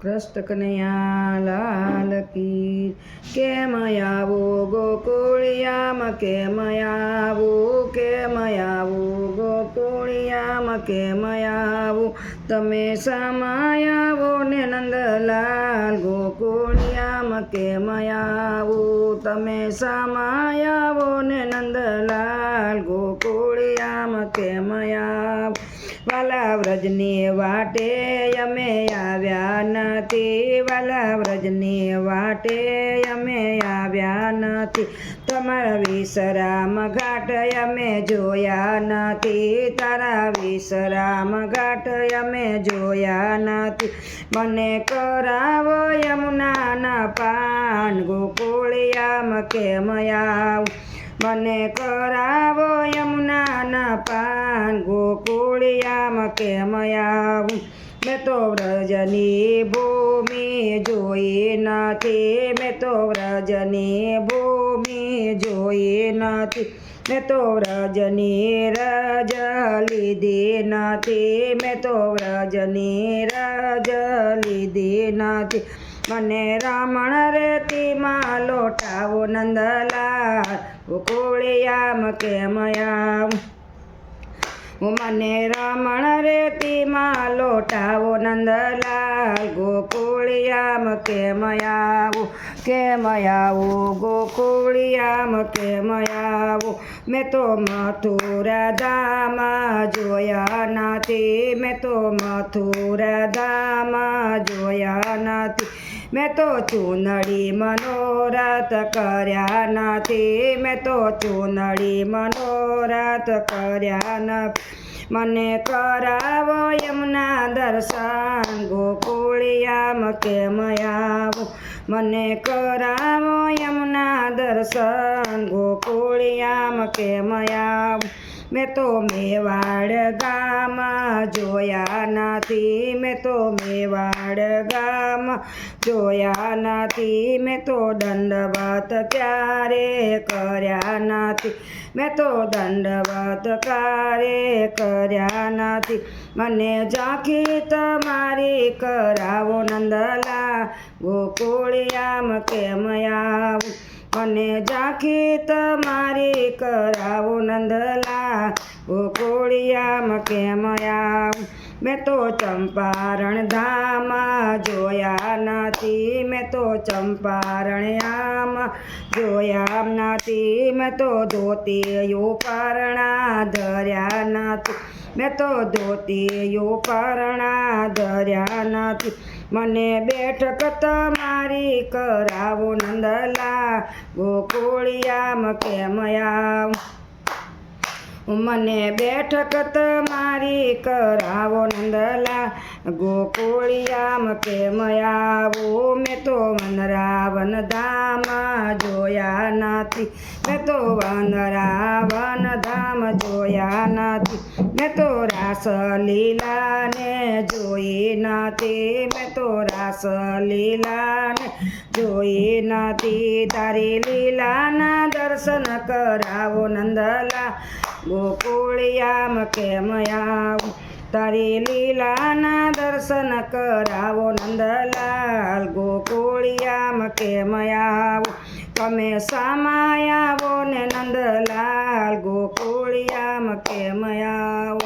કૃષ્ણ કનૈયા લાલ કી કેમ આવો ગોકુળિયામ કેમ આવો કેમ આવો ગોકુળિયામ કેમ આવો તમે સામાયાવો ને નંદલાલ, ગોકુળિયામ કેમ આવો તમે સામાયાવો ને નંદલાલ, ગોકુળિયામ કેમ આવો વાલા વ્રજની વાટે અમે આવ્યા નથી. વાલા વ્રજની વાટે અમે આવ્યા નથી. તમારા વિશ્રામ ઘાટ અમે જોયા નથી. તારા વિશ્રામ ઘાટ અમે જોયા નથી. મને કરાવો યમુનાના પાન ગોકુળિયામ કેમ આવું? મને કરાવો યમુનાના પાન, ગોકુળિયામાં કેમ આવું? મેં તો વ્રજની ભૂમિ જોઈ નથી. મેં તો વ્રજની ભૂમિ જોઈ નથી. મેં તો વ્રજની રજ લીધી નથી. મેં તો વ્રજની રજ લીધી નથી. મને રામણ રેતીમાં લોટાવો નંદલાલ ગોકુળિયામ કેમ આવું મને રમણ રેતીમાં લોટાવો નંદલાલ ગોકુળિયામ કેમ આવું કેમ આવું ગોકુળિયામ કેમ આવું મેં તો મથુરા ધામા જોયા નથી, મેં તો મથુરા ધામા જોયા નથી. મેં તો ચૂનડી મનોરથ કર્યા નથી. મેં તો ચૂનડી મનોરથ કર્યા નથી. મને કરાવો એમના દર્શન ગોકુળિયામ કેમ આવું મને કરાવો યમુના દર્શન. ગોકુળિયામ કેમ આવું મેં તો મેવાડ ગામ જોયા નથી. મેં તો મેવાડ ગામ જોયા નથી. મેં તો દંડવત ક્યારે કર્યા નથી. મેં તો દંડવત ક્યારે કર્યા નથી. મને ઝાંખી તમારી કરાવો નંદલા, ગોકુળિયામ કેમ આવું? મને ઝાંખી તમારી કરાવો નંદલા, ગોકુળિયામ કેમ આવું? મેં તો ચંપારણ ધામા જોયા નથી, મેં તો ચંપારણ આમ જોયા નથી, મેં તો ધોતીયો પારણા ધર્યા નથી. મેં તો ધોતીયો પરણા ધર્યા નથી. મને બેઠક તમારી કરાવો નંદલા. ગોકુળિયામ કેમ આવું? મને બેઠક તમારી કરાવો નંદલા. ગોકુળિયામ કેમ આવો? મેં તો વનરાવન ધામ જોયા નથી. મેં તો વનરાવન ધામ જોયા નથી. મેં તો રાસલીલાને જોઈ નથી. મેં તો રાસલીલાને જોઈ નથી. તારી લીલાના દર્શન કરાવો નંદલા. ગોકુળિયામ કેમ આવું? તારી લીલાના દર્શન કરાવો નંદલાલ. ગોકુળિયામ કેમ આવું? તમે સામાયાવો ને નંદલાલ. ગોકુળિયામ કેમ આવો?